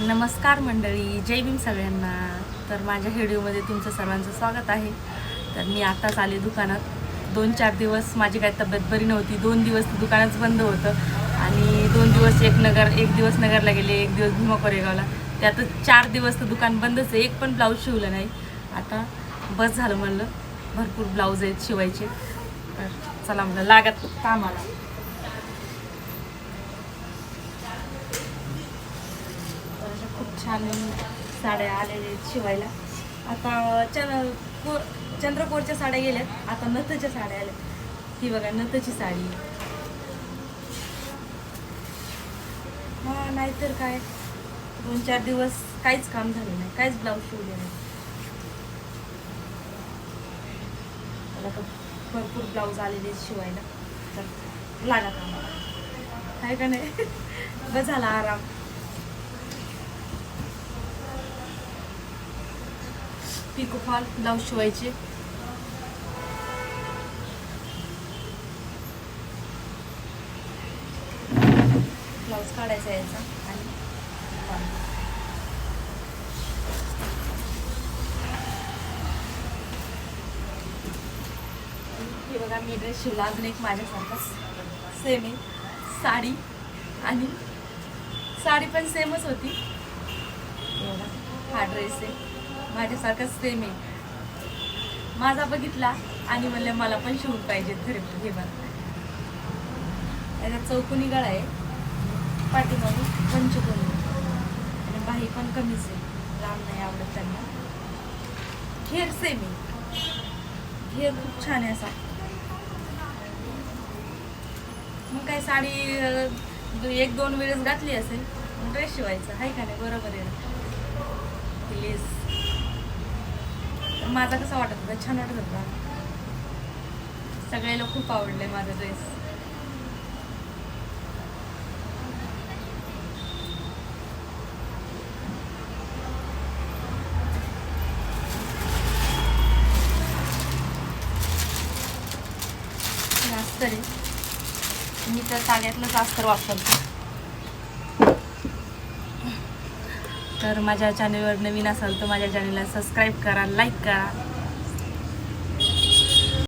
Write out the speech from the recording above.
नमस्कार मंडळी जय भीम सगळ्यांना. तर माझ्या व्हिडिओमध्ये तुमचं सर्वांचं स्वागत आहे. तर मी आत्ताच आले दुकानात. दोन चार दिवस माझी काही तब्येत बरी नव्हती. दोन दिवस दुकानच बंद होतं. आणि दोन दिवस एक नगर एक दिवस नगरला गेले एक दिवस भीमा कोरेगावला. त्यातच चार दिवस तर दुकान बंदच आहे. एक पण ब्लाऊज शिवलं नाही. आता बस झालं म्हणलं. भरपूर ब्लाऊज आहेत शिवायचे. तर चला म्हणलं लागत कामाला तर अशा खूप छान साड्या आलेल्या आहेत शिवायला. आता चन कोर चंद्रकोरच्या साड्या गेल्यात. आता नथच्या साड्या आल्या ही बघा नथची साडी. हा नाहीतर काय? दोन चार दिवस काहीच काम झालं नाही. काहीच ब्लाऊज शिवले नाही. तर भरपूर ब्लाऊज आलेले आहेत शिवायला. तर लागा कामाला. काय का नाही? बस झाला आराम. पिको फॉल ब्लाऊज शिवायचे ब्लाऊज काढायचा यायचा आणि हे बघा मी ड्रेस शिवला. अजून एक माझ्यासारखाच सेम आहे. साडी आणि साडी पण सेमच होती. हा ड्रेस आहे. माझ्यासारखाच सेम आहे माझा बघितला आणि म्हणलं मला पण शिवून पाहिजे खरे हे बघ. त्याच्यात चौकोनी गळा आहे. पाठीमागून पंचकोनी आणि बाही पण कमीच आहे. लांब नाही आवडत त्यांना. घेर सेम आहे घेर खूप छान आहे असा. मग काय साडी एक दोन वेळेस घातली असेल ड्रेस शिवायचा. आहे का नाही? बरोबर आहे. प्लीज माझा कसा वाटत होता? छान वाटत होता. सगळ्याला खूप आवडले माझा ड्रेस मी तर ताग्यातलंच अस्तर वापरते. तर माझ्या चॅनलवर नवीन असाल तर माझ्या चॅनलला सबस्क्राईब करा लाईक करा.